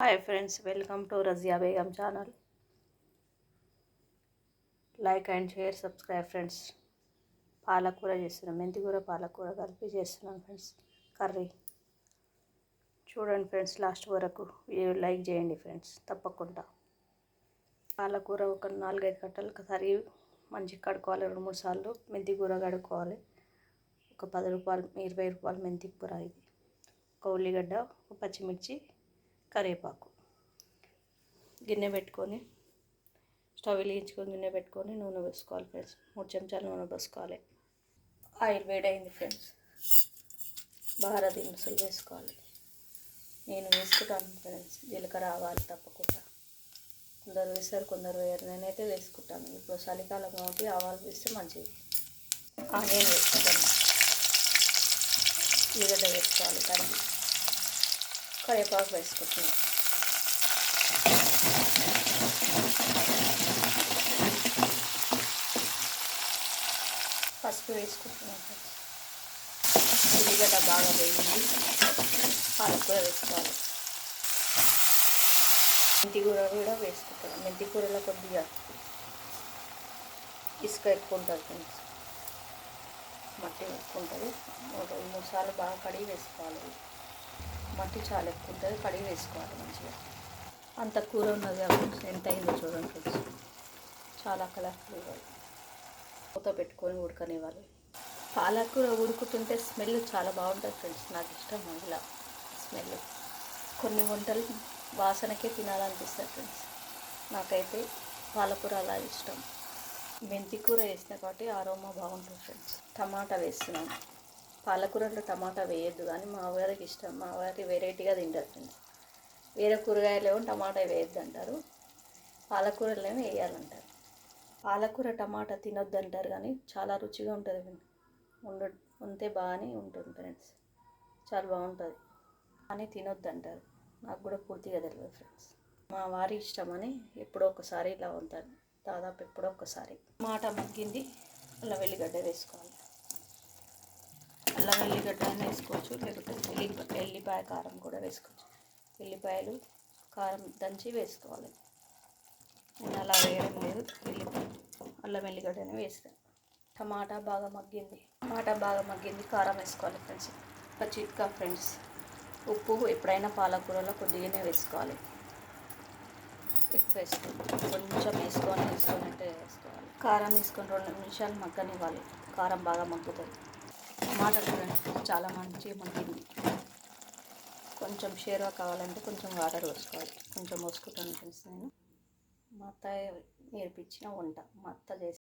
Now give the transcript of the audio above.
Hi friends welcome to Razia Begum channel like and share subscribe friends పాలకూర చేస్తున్నాం. మెంతికూర పాలకూర కలిపి చేస్తున్నాం ఫ్రెండ్స్ కర్రీ చూడండి ఫ్రెండ్స్ లాస్ట్ వరకు వీడియో లైక్ చేయండి ఫ్రెండ్స్ తప్పకుండా. పాలకూర ఒక నాలుగైదు కట్టలు. ఒకసారి మంచిగా కడుక్కోవాలి. రెండు మూడు సార్లు మెంతికూర కడుక్కోవాలి. ఒక పది రూపాయలు ఇరవై రూపాయలు మెంతికూర ఇది. ఒక ఉల్లిగడ్డ ఒక పచ్చిమిర్చి కరివేపాకు గిన్నె పెట్టుకొని స్టవ్ వెలిగించుకొని గిన్నె పెట్టుకొని నూనె వేసుకోవాలి ఫ్రెండ్స్. మూడు చెంచాలు నూనె పోసుకోవాలి. ఆయిల్ వేడైంది ఫ్రెండ్స్. బాగా దినుసులు వేసుకోవాలి. నేను వేసుకుంటాను ఫ్రెండ్స్. జీలకర్ర ఆవాలు తప్పకుండా. కొందరు వేస్తారు కొందరు వేయరు. నేనైతే వేసుకుంటాను. ఇప్పుడు చలికాలం కాబట్టి ఆవాలు వేస్తే మంచిది. ఆనియన్ వేసుకుంటాను. ఉల్లిగడ్డ వేసుకోవాలి కానీ కరివేపాకు వేసుకుంటున్నాం పసుపు వేసుకుంటున్నాం ఉల్లిగడ్డ బాగా వేయింది పాలకూర వేసుకోవాలి మెంతి కూర కూడా వేసుకుంటాం మెంతి కూరలో కొద్దిగా ఇసుక ఎక్కువ ఉంటుంది ఫ్రెండ్స్ మట్టి ఎక్కువ ఉంటుంది మూడు సార్లు బాగా కడిగి వేసుకోవాలి మట్టి చాలా ఎక్కువ ఉంటుంది కడిగి వేసుకోవాలి మంచిగా. అంత కూర ఉన్నది కాబట్టి ఎంత అయిందో చూడండి ఫ్రెండ్స్. చాలా కలర్ఫుల్గా మూత పెట్టుకొని ఉడకనివ్వాలి. పాలకూర ఉడుకుతుంటే స్మెల్ చాలా బాగుంటుంది ఫ్రెండ్స్. నాకు ఇష్టం ఇలా స్మెల్ కొన్ని వంటలు వాసనకే తినాలనిపిస్తుంది ఫ్రెండ్స్. నాకైతే పాలకూర అలా ఇష్టం. మెంతికూర వేసిన కాబట్టి ఆరోమా బాగుంటుంది ఫ్రెండ్స్. టమాటా వేస్తున్నాను. పాలకూరలో టమాటా వేయద్దు కానీ మా వారికి ఇష్టం. మా వారికి వెరైటీగా తింటారు ఫ్రెండ్స్. వేరే కూరగాయలు ఏమో టమాటా వేయద్దు అంటారు. పాలకూరలో వేయాలంటారు. పాలకూర టమాటా తినొద్దు అంటారు కానీ చాలా రుచిగా ఉంటుంది ఉండ ఉంటే బాగానే ఉంటుంది ఫ్రెండ్స్. చాలా బాగుంటుంది. కానీ తినొద్దు అంటారు నాకు కూడా పూర్తిగా తెలియదు ఫ్రెండ్స్. మా వారి ఇష్టమని ఎప్పుడో ఒకసారి ఇలా ఉంటాను దాదాపు ఎప్పుడో ఒకసారి. మాట మగ్గింది. అలా వెల్లిగడ్డ వేసుకోవాలి. అల్లం ఎల్లిగడ్డ అయినా వేసుకోవచ్చు లేకపోతే ఎల్లి ఎల్లిపాయ కారం కూడా వేసుకోవచ్చు. ఎల్లిపాయలు కారం దంచి వేసుకోవాలి. నేను అలా వేయడం లేదు. ఎల్లిపాయ అల్లం వెల్లిగడ్డనే వేస్తాను టమాటా బాగా మగ్గింది. టమాటా బాగా మగ్గింది. కారం వేసుకోవాలి ఫ్రెండ్స్ ఒక చిట్కా ఫ్రెండ్స్ ఉప్పు ఎప్పుడైనా పాలకూరలో కొద్దిగానే వేసుకోవాలి. ఎక్కువ వేసుకోవాలి కొంచెం వేసుకొని వేసుకున్నట్టే వేసుకోవాలి. కారం వేసుకొని రెండు నిమిషాలు మగ్గనివ్వాలి. కారం బాగా మగ్గుతుంది. టమాటా చూడండి చాలా మంచిగా మగ్గింది కొంచెం షేర్వా కావాలంటే కొంచెం వాటర్ పోసుకోవాలి. కొంచెం పోసుకుంటాను ఫ్రెండ్స్ నేను. మా అత్త నేర్పించిన వంట. మా అత్త చేసి